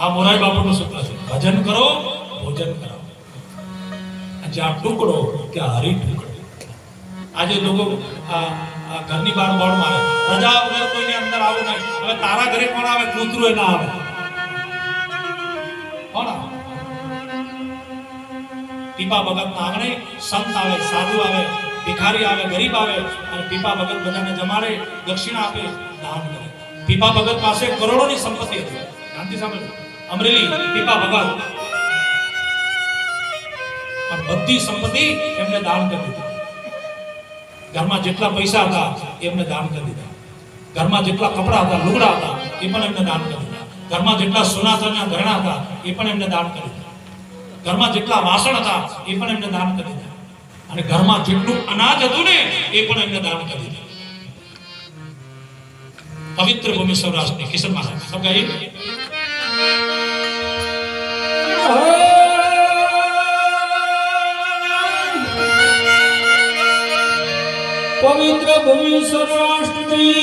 આ મોરારી બાપુનું સૂત્ર છે. ભજન કરો, ભોજન કરાવો. જ્યાં ટુકડો ત્યાં હરી ટુકડો. આજે લોકો આ આ ઘરની બહાર બોર્ડ મારે. રજા વગર કોઈને અંદર આવું નહીં. હવે તારા ઘરે કોણ આવે? કૂતરું એ આવે. કોણ પીપા ભગત આંગણે સંત આવે, સાધુ આવે, ભિખારી આવે, ગરીબ આવે અને પીપા ભગત બધાને જમાડે, દક્ષિણા આપે, દાન કરે. પીપા ભગત પાસે કરોડોની સંપત્તિ હતી. શાંતિ સાંભળો અમરેલી પીપા ભગવાન. આ બધી સંપત્તિ એમને દાન કરી દીધી. ઘરમાં જેટલા પૈસા હતા એમને દાન કરી દીધા. ઘરમાં જેટલા કપડા હતા, લુગડા હતા, એ પણ એમને દાન કરી દીધા. ઘરમાં જેટલા સોના સોના ઘરેણા હતા, એ પણ એમને દાન કરી દીધા. ઘરમાં જેટલા વાસણ હતા, એ પણ એમને દાન કરી દીધા. અને ઘરમાં જેટલું અનાજ હતું ને, એ પણ એમને દાન કરી દીધું. પવિત્ર ભૂમિ સૌરાષ્ટ્રની કિશન મહારાજ. ગાઈએ પવિત્ર ભૂમિ સૌરાષ્ટ્રની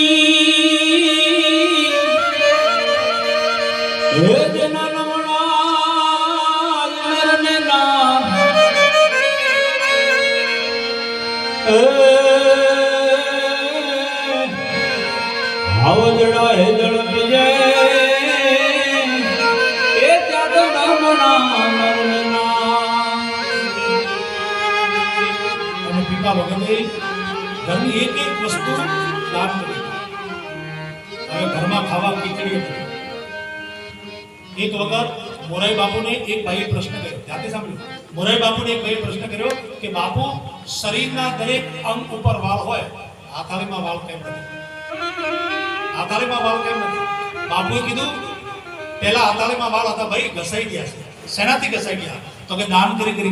હે જેના નમણા નામ આવજડા હે જળ વિજય એ તો નમણા નરને નામ અને પીપા ભગતે ઘરની એક એક વસ્તુ દાન કરી હવે ઘરમાં ખાવા ખીચડી એક વખત મોરાઈ બાપુને એક ભાઈએ પ્રશ્ન કર્યો. જાતે સાંભળ્યું? મોરાઈ બાપુને એક ભાઈએ પ્રશ્ન કર્યો કે, બાપુ, શરીરના દરેક અંગ ઉપર વાળ હોય? હાથાળીમાં વાળ કેમ નથી? હાથાળીમાં વાળ કેમ નથી? બાપુએ કીધું, પહેલા હાથાળીમાં વાળ હતા, ભાઈ, ઘસાઈ ગયા છે. શેનાથી ઘસાઈ ગયા? તો કે દાન કરી કરી